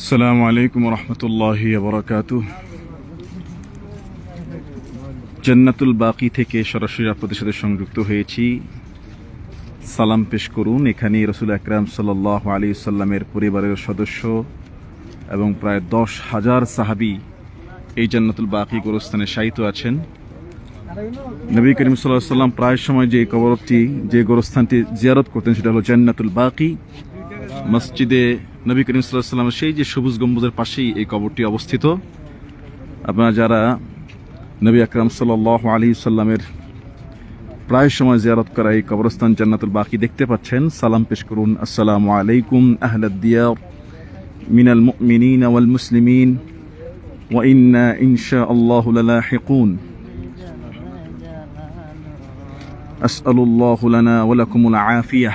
আসসালামু আলাইকুম রহমতুল্লাহ বরকাত জান্নাতুল বাকি থেকে সরাসরি আপনাদের সাথে সংযুক্ত হয়েছি। সালাম পেশ করুন। এখানে রসুল আকরাম সাল্লাহ আলী সাল্লামের পরিবারের সদস্য এবং প্রায় দশ হাজার সাহাবি এই জান্নাতুল বাকি গোরস্থানে শায়িত আছেন। নবী করিম সাল্লাহ সাল্লাম প্রায় সময় যে কবরটি, যে গোরস্থানটি জিয়ারত করতেন, সেটা হলো জান্নাতুল বাকি। মসজিদে নবী করিম সাল্লাহ সাল্লামের সেই যে সবুজ গম্বুজের পাশেই এই কবরটি অবস্থিত আপনারা যারা নবী আকরাম সাল্লাহ আলী সাল্লামের প্রায় সময় জিয়ারত করা এই কবরস্থান জান্নাতুল বাকি দেখতে পাচ্ছেন সালাম পেশ করুন আসসালামু আলাইকুম আহলাদিয়ার মিনাল মুমিনিন ওয়াল মুসলিমিন وإنا إن شاء الله للاحقون أسأل الله لنا ولكم العافية